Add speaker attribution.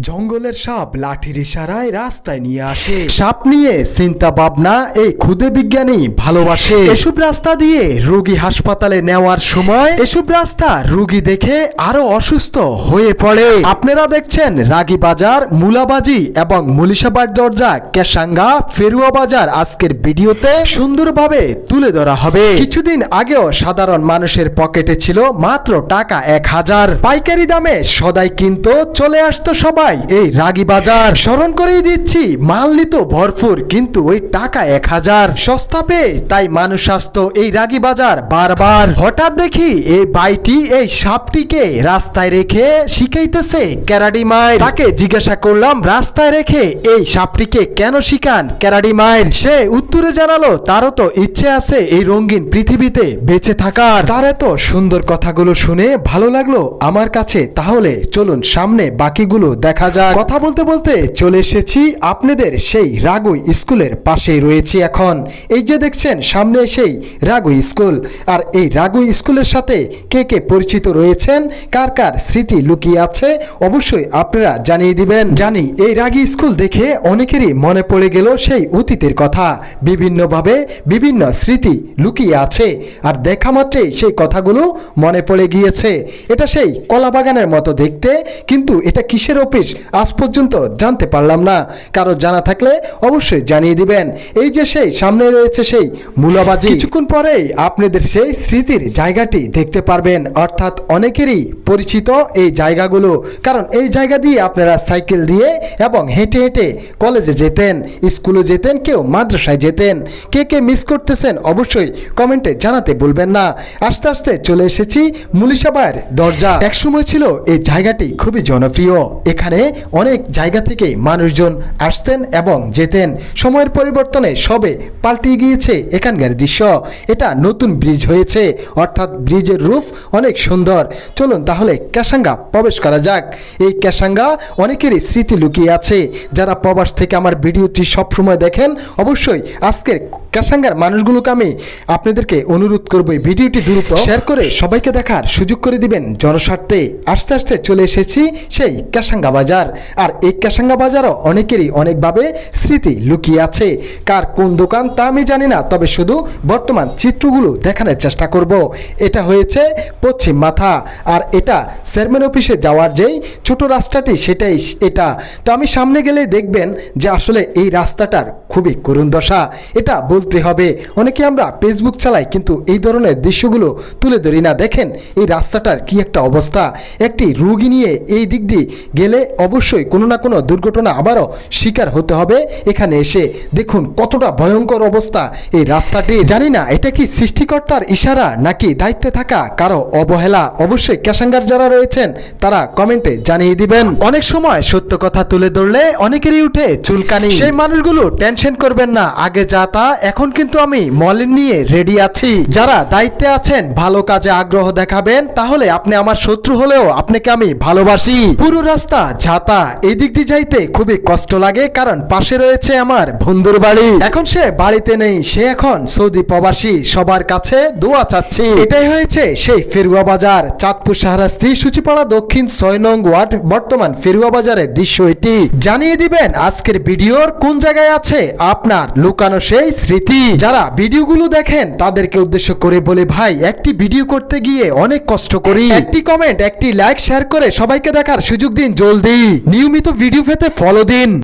Speaker 1: জঙ্গলের সাপ লাঠির ইশারায় রাস্তায় নিয়ে আসে। সাপ নিয়ে চিন্তা ভাবনা এই খুদে বিজ্ঞানী ভালোবাসে। এসব রাস্তা দিয়ে রোগী হাসপাতালে নেওয়ার সময় এসব রাস্তা রোগী দেখে আরও অসুস্থ হয়ে পড়ে। আপনারা দেখছেন রাগী বাজার মুলাবাজি এবং মুলিশাবার দরজা কেশাঙ্গা ফেরুয়া বাজার আজকের ভিডিওতে সুন্দরভাবে তুলে ধরা হবে। কিছুদিন আগেও সাধারণ মানুষের পকেটে ছিল মাত্র টাকা এক হাজার। পাইকারি দামে সদাই কিন্তু চলে আসতো সবাই। এই রাগী বাজার স্মরণ করেই দিচ্ছি, মাল নিত ভরপুর, কিন্তু ওই টাকা এক হাজার। সস্তা পেয়ে তাই মানুষ আসতো এই রাগী বাজার বারবার। হঠাৎ দেখি এই বাইটি এই সাপটিকে রাস্তায় রেখে শিখাইতেছে ক্যারাডি মায়ের। তাকে জিজ্ঞাসা করলাম, রাস্তায় রেখে এই সাপটিকে কেন শিখান ক্যারাডি মায়ের? সে উত্তরে জানালো, তারও তো ইচ্ছে আছে এই রঙিন পৃথিবীতে বেঁচে থাকার। তার এত সুন্দর কথাগুলো শুনে ভালো লাগল আমার কাছে, তাহলে চলুন সামনে বাকিগুলো দেখা যাক। কথা বলতে বলতে চলে এসেছি। আপনাদের সেই রাগুই স্কুলের পাশেই রয়েছি এখন। এই যে দেখছেন, সামনে সেই রাগুই স্কুল। আর এই রাগুই স্কুলের সাথে কে কে পরিচিত রয়েছেন? কার কার স্মৃতি লুকিয়ে আছে? অবশ্যই আপনারা জানিয়ে দিবেন। জানি, এই রাগি স্কুল দেখে অনেকেরই মনে পড়ে গেল সেই অতীতের কথা। বিভিন্নভাবে বিভিন্ন স্মৃতি লুকিয়ে আছে। আর দেখা মাত্রেই সেই কথাগুলো মনে পড়ে গিয়েছে। এটা সেই কলা বাগানের মতো দেখতে, কিন্তু এটা কিসের অফিস আজ পর্যন্ত জানতে পারলাম না। কারও জানা থাকলে অবশ্যই জানিয়ে দিবেন। এই যে সেই সামনে রয়েছে সেই মূলাবাজি। কিছুক্ষণ পরেই আপনাদের সেই স্মৃতির জায়গাটি দেখতে পারবেন। অর্থাৎ অনেকেরই পরিচিত এই জায়গাগুলো। কারণ এই জায়গা দিয়ে আপনারা সাইকেল দিয়ে এবং হেঁটে হেঁটে কলেজে যেতেন, স্কুলে যেতেন, কেউ মাদ্রাসায় যেতেন। কে কে মিস করতেছেন অবশ্যই কমেন্টে জানাতে বলবেন না। আস্তে আস্তে চলে এসেছি মুলিশাবায়ের দরজা। একসময় ছিল এই জায়গাটি খুবই জনপ্রিয়। এখানে অনেক জায়গা থেকে মানুষজন আসতেন এবং যেতেন। সময়ের পরিবর্তনে সবে পাল্টে গিয়েছে এখানকার দৃশ্য। এটা নতুন ব্রিজ হয়েছে, অর্থাৎ ব্রিজের রূপ অনেক সুন্দর। চলুন তাহলে ক্যাসাঙ্গা প্রবেশ করা যাক। এই ক্যাসাঙ্গা অনেকেরই স্মৃতি লুকিয়ে আছে। যারা প্রবাস থেকে আমার ভিডিওটি সবসময় দেখেন, অবশ্যই আজকের ক্যাসাঙ্গার মানুষগুলোকে আমি আপনাদেরকে অনুরোধ করব এই ভিডিওটি দ্রুত শেয়ার করে সবাইকে দেখার সুযোগ করে দিবেন। জনস্বার্থে আস্তে আস্তে চলে এসেছি সেই ক্যাসাঙ্গা বাজার। আর এই ক্যাসাঙ্গা বাজারও অনেকেরই অনেকভাবে স্মৃতি লুকিয়ে আছে। কার কোন দোকান তা আমি জানি না, তবে শুধু বর্তমান চিত্রগুলো দেখানোর চেষ্টা করব। এটা হয়েছে পশ্চিম মাথা। আর এটা চেয়ারম্যান অফিসে যাওয়ার যেই ছোট রাস্তাটি সেটাই এটা। তো আমি সামনে গেলে দেখবেন যে আসলে এই রাস্তাটার খুবই করুণ দশা। এটা বলতে হবে। অনেকে আমরা ফেসবুক চালাই, কিন্তু এই ধরনের দৃশ্যগুলো তুলে ধরি না। দেখেন, এই রাস্তাটার কি একটা অবস্থা। একটি রুগী নিয়ে এই দিক দিয়ে গেলে অবশ্যই কোনো না কোনো দুর্ঘটনা আবারও শিকার হতে হবে এখানে এসে। দেখুন, কতটা ভয়ঙ্কর অবস্থা এই রাস্তাটি। জানি না, এটা কি সৃষ্টিকর্তার ইশারা নাকি দায়িত্বে থাকা কারও অবহেলা? অবশ্যই ক্যাসাঙ্গার যারা রয়েছেন, তারা কমেন্টে জানিয়ে দিবেন। অনেক সময় সত্য কথা তুলে ধরলে অনেকেরই উঠে চুলকানি। সেই মানুষগুলো টেনশন করবেন না, আগে যা তা এখন কিন্তু আমি মলিন নিয়ে রেডি আছি। যারা দায়িত্বে আছেন, ভালো কাজে আগ্রহ দেখাবেন, তাহলে আপনি আমার শত্রু হলেও আপনাকে আমি ভালোবাসি। পুরো রাস্তা ঝাতা এই দিক দিয়ে যাইতে খুবই কষ্ট লাগে, কারণ পাশে রয়েছে আমার বন্ধুর বাড়ি। এখন সে বাড়িতে নেই, সে এখন সৌদি প্রবাসী, সবার কাছে দোয়া চাচ্ছি। এটাই হয়েছে সেই ফেরুয়া বাজার, চাঁদপুর সাহারা স্ত্রী সূচিপাড়া দক্ষিণ ছয় নং ওয়ার্ড, বর্তমান ফেরুয়া বাজারের দৃশ্য এটি। জানিয়ে দিবেন আজকের ভিডিওর কোন জায়গায় আছে আপনার লুকানো সেই স্মৃতি। যারা ভিডিওগুলো দেখেন, তাদেরকে উদ্দেশ্য করে বলে, ভাই, একটি ভিডিও করতে গিয়ে অনেক কষ্ট করি। একটি কমেন্ট একটি লাইক শেয়ার করে সবাইকে দেখার সুযোগ দিন, জলদি। নিয়মিত ভিডিও পেতে ফলো দিন।